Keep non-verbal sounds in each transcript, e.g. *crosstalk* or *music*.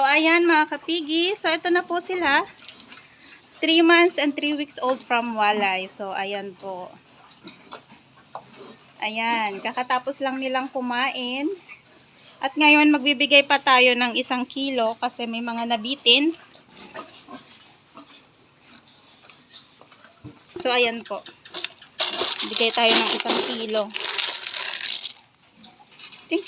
mga kapigi. So, ito na po sila. 3 months and 3 weeks old from Walay. So, ayan po. Ayan. Kakatapos lang nilang kumain. At ngayon, magbibigay pa tayo ng isang kilo kasi may mga nabitin. So, ayan po. Bigay tayo ng isang kilo. Ching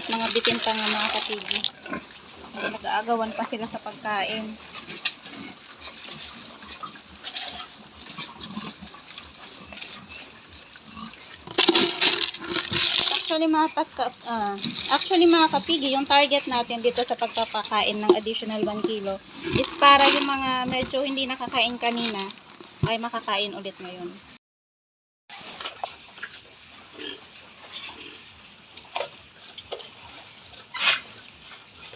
at mga bitin pa nga mga katigi. Nag-aagawan pa sila sa pagkain. Actually mga pagka, ah, actually mga kapigi, yung target natin dito sa pagpapakain ng additional 1 kilo is para yung mga medyo hindi nakakain kanina ay makakain ulit ngayon.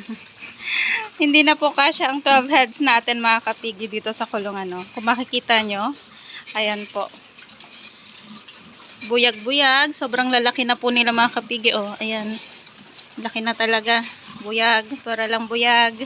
*laughs* Hindi na po kasya ang 12 heads natin mga kapigi dito sa kulungan. No? Kung makikita nyo, ayan po. Buyag-buyag. Sobrang lalaki na po nila mga kapigi. Oh, ayan. Laki na talaga. Buyag. Para lang buyag.